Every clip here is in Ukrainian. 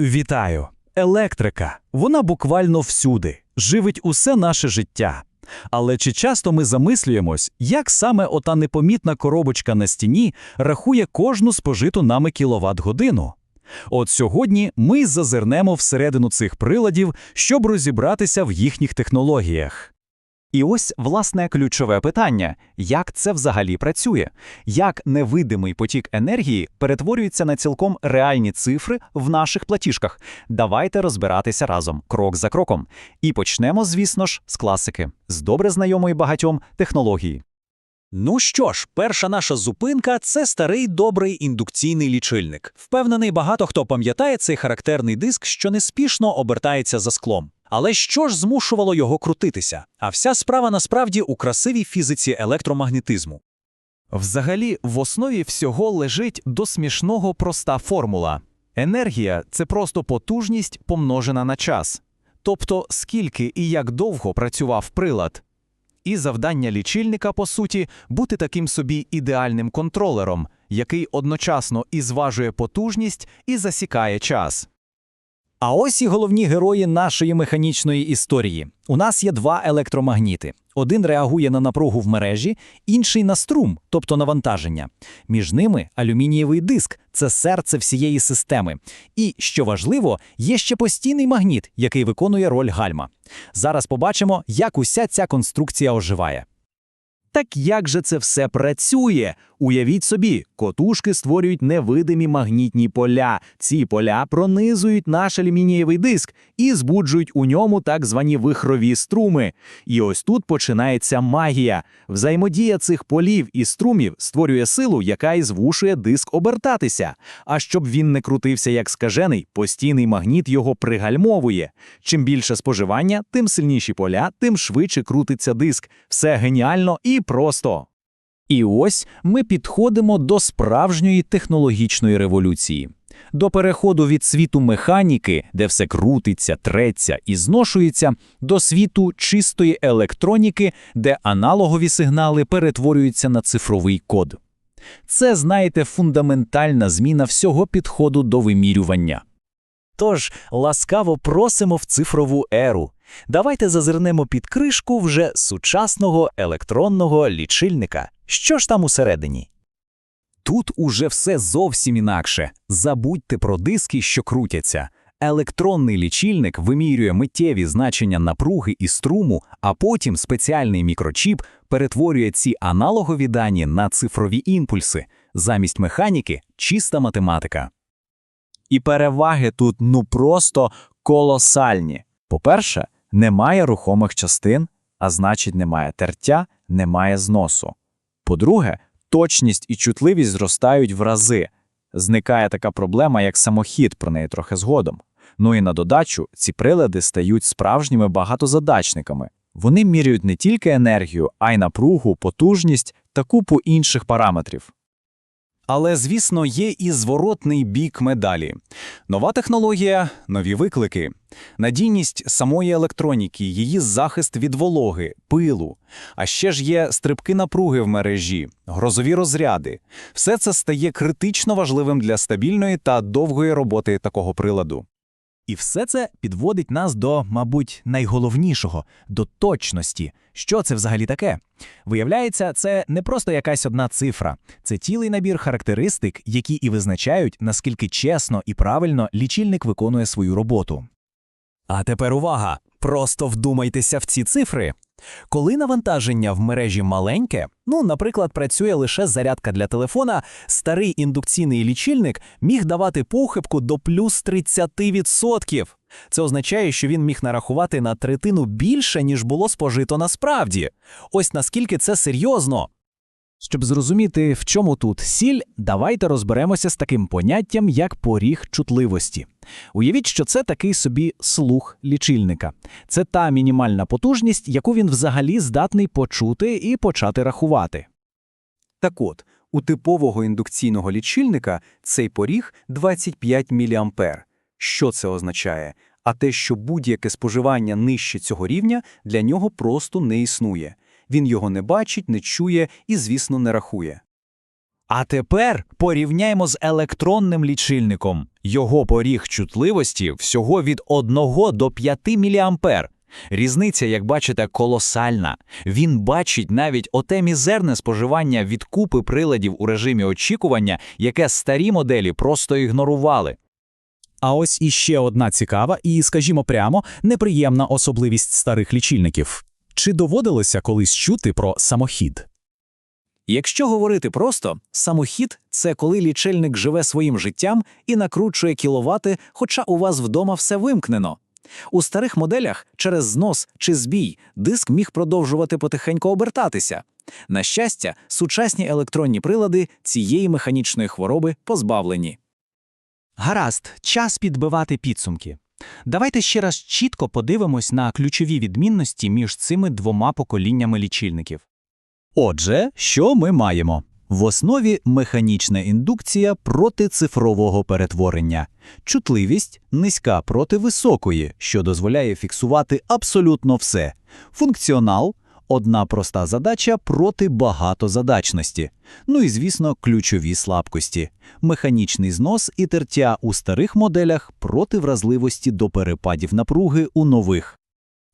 Вітаю! Електрика. Вона буквально всюди, живить усе наше життя. Але чи часто ми замислюємось, як саме ота непомітна коробочка на стіні рахує кожну спожиту нами кіловат-годину? От сьогодні ми зазирнемо всередину цих приладів, щоб розібратися в їхніх технологіях. І ось, власне, ключове питання: як це взагалі працює? Як невидимий потік енергії перетворюється на цілком реальні цифри в наших платіжках? Давайте розбиратися разом, крок за кроком. І почнемо, звісно ж, з класики, з добре знайомої багатьом технології. Ну що ж, перша наша зупинка це старий добрий індукційний лічильник. Впевнений, багато хто пам'ятає цей характерний диск, що неспішно обертається за склом. Але що ж змушувало його крутитися? А вся справа насправді у красивій фізиці електромагнетизму. Взагалі, в основі всього лежить до смішного проста формула. Енергія це просто потужність помножена на час. Тобто, скільки і як довго працював прилад. І завдання лічильника, по суті, бути таким собі ідеальним контролером, який одночасно і зважує потужність, і засікає час. А ось і головні герої нашої механічної історії. У нас є два електромагніти. Один реагує на напругу в мережі, інший на струм, тобто навантаження. Між ними алюмінієвий диск це серце всієї системи. І, що важливо, є ще постійний магніт, який виконує роль гальма. Зараз побачимо, як уся ця конструкція оживає. Так як же це все працює? Уявіть собі, котушки створюють невидимі магнітні поля. Ці поля пронизують наш алюмінієвий диск і збуджують у ньому так звані вихрові струми. І ось тут починається магія. Взаємодія цих полів і струмів створює силу, яка і звушує диск обертатися. А щоб він не крутився як скажений, постійний магніт його пригальмовує. Чим більше споживання, тим сильніші поля, тим швидше крутиться диск. Все геніально і просто. І ось ми підходимо до справжньої технологічної революції. До переходу від світу механіки, де все крутиться, треться і зношується, до світу чистої електроніки, де аналогові сигнали перетворюються на цифровий код. Це, знаєте, фундаментальна зміна всього підходу до вимірювання. Тож ласкаво просимо в цифрову еру. Давайте зазирнемо під кришку вже сучасного електронного лічильника. Що ж там усередині? Тут уже все зовсім інакше. Забудьте про диски, що крутяться. Електронний лічильник вимірює миттєві значення напруги і струму, а потім спеціальний мікрочіп перетворює ці аналогові дані на цифрові імпульси. Замість механіки чиста математика. І переваги тут ну просто колосальні. По-перше, немає рухомих частин, а значить, немає тертя, немає зносу. По-друге, точність і чутливість зростають в рази. Зникає така проблема, як самохід, про неї трохи згодом. Ну і на додачу ці прилади стають справжніми багатозадачниками. Вони міряють не тільки енергію, а й напругу, потужність та купу інших параметрів. Але, звісно, є і зворотний бік медалі. Нова технологія, нові виклики, надійність самої електроніки, її захист від вологи, пилу. А ще ж є стрибки напруги в мережі, грозові розряди. Все це стає критично важливим для стабільної та довгої роботи такого приладу. І все це підводить нас до, мабуть, найголовнішого до точності. Що це взагалі таке? Виявляється, це не просто якась одна цифра, це цілий набір характеристик, які і визначають, наскільки чесно і правильно лічильник виконує свою роботу. А тепер увага! Просто вдумайтеся в ці цифри. Коли навантаження в мережі маленьке, ну, наприклад, працює лише зарядка для телефона, старий індукційний лічильник міг давати похибку до плюс 30%. Це означає, що він міг нарахувати на третину більше, ніж було спожито насправді. Ось наскільки це серйозно. Щоб зрозуміти, в чому тут сіль, давайте розберемося з таким поняттям, як поріг чутливості. Уявіть, що це такий собі слух лічильника. Це та мінімальна потужність, яку він взагалі здатний почути і почати рахувати. Так от, у типового індукційного лічильника цей поріг 25 мА. Що це означає? А те, що будь-яке споживання нижче цього рівня для нього просто не існує. Він його не бачить, не чує і, звісно, не рахує. А тепер порівняємо з електронним лічильником. Його поріг чутливості всього від 1 до 5 мА. Різниця, як бачите, колосальна. Він бачить навіть оте мізерне споживання від купи приладів у режимі очікування, яке старі моделі просто ігнорували. А ось іще одна цікава і, скажімо прямо, неприємна особливість старих лічильників. Чи доводилося колись чути про самохід? Якщо говорити просто, самохід – це коли лічильник живе своїм життям і накручує кіловати, хоча у вас вдома все вимкнено. У старих моделях через знос чи збій диск міг продовжувати потихеньку обертатися. На щастя, сучасні електронні прилади цієї механічної хвороби позбавлені. Гаразд, час підбивати підсумки. Давайте ще раз чітко подивимось на ключові відмінності між цими двома поколіннями лічильників. Отже, що ми маємо? В основі механічна індукція проти цифрового перетворення, чутливість низька проти високої, що дозволяє фіксувати абсолютно все, функціонал одна проста задача проти багатозадачності. Ну і, звісно, ключові слабкості механічний знос і тертя у старих моделях проти вразливості до перепадів напруги у нових.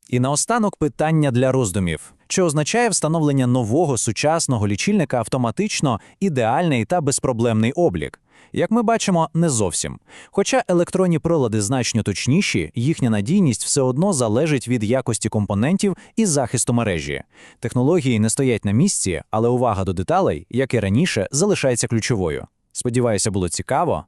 І наостанок питання для роздумів. Чи означає встановлення нового сучасного лічильника автоматично ідеальний та безпроблемний облік? Як ми бачимо, не зовсім. Хоча електронні прилади значно точніші, їхня надійність все одно залежить від якості компонентів і захисту мережі. Технології не стоять на місці, але увага до деталей, як і раніше, залишається ключовою. Сподіваюся, було цікаво.